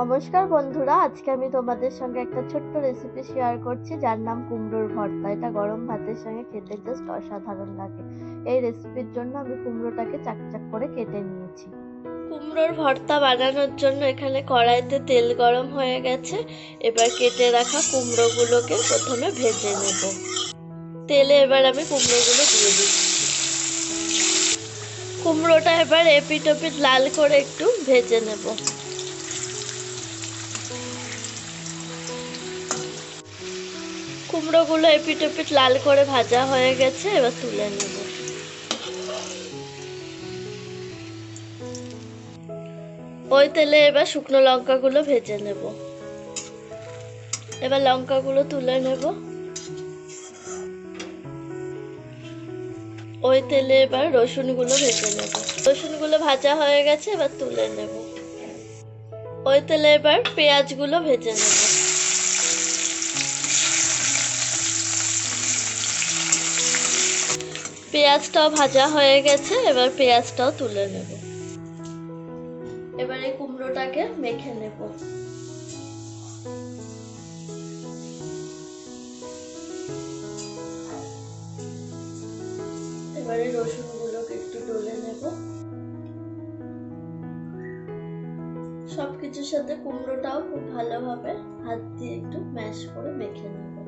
নমস্কার বন্ধুরা, আজকে আমি তোমাদের সঙ্গে একটা ছোট্ট রেসিপি শেয়ার করছি, যার নাম কুমড়োর ভর্তা। এটা গরম ভাতের সঙ্গে খেতে জাস্ট অসাধারণ লাগে। এই রেসিপির জন্য আমি কুমড়োটাকে চাকচাক করে কেটে নিয়েছি। কুমড়োর ভর্তা বানানোর জন্য এখানে কড়াইতে তেল গরম হয়ে গেছে। এবার কেটে রাখা কুমড়োগুলোকে প্রথমে ভেজে নেব। তেলে এবার আমি কুমড়োগুলো দিয়ে দিচ্ছি। কুমড়োটা এবার এপিট লাল করে একটু ভেজে নেব। কুমড়োগুলো এপিট ওপিট লাল করে ভাজা হয়ে গেছে, এবার তুলে নেব। ওই তেলে এবার শুকনো লঙ্কাগুলো ভেজে নেব। এবার লঙ্কাগুলো তুলে নেব। ওই তেলে এবার রসুনগুলো ভেজে নেব। রসুনগুলো ভাজা হয়ে গেছে, এবার তুলে নেব। ওই তেলে এবার পেঁয়াজগুলো ভেজে নেব। পেঁয়াজটাও ভাজা হয়ে গেছে, এবার পেঁয়াজটাও তুলে নেব। এবার কুমড়োটাকে মেখে নেব। এবারে রসুনগুলোকে একটু ডলে নেব। সবকিছুর সাথে কুমড়োটাও খুব ভালোভাবে হাত দিয়ে একটু ম্যাশ করে মেখে নেব।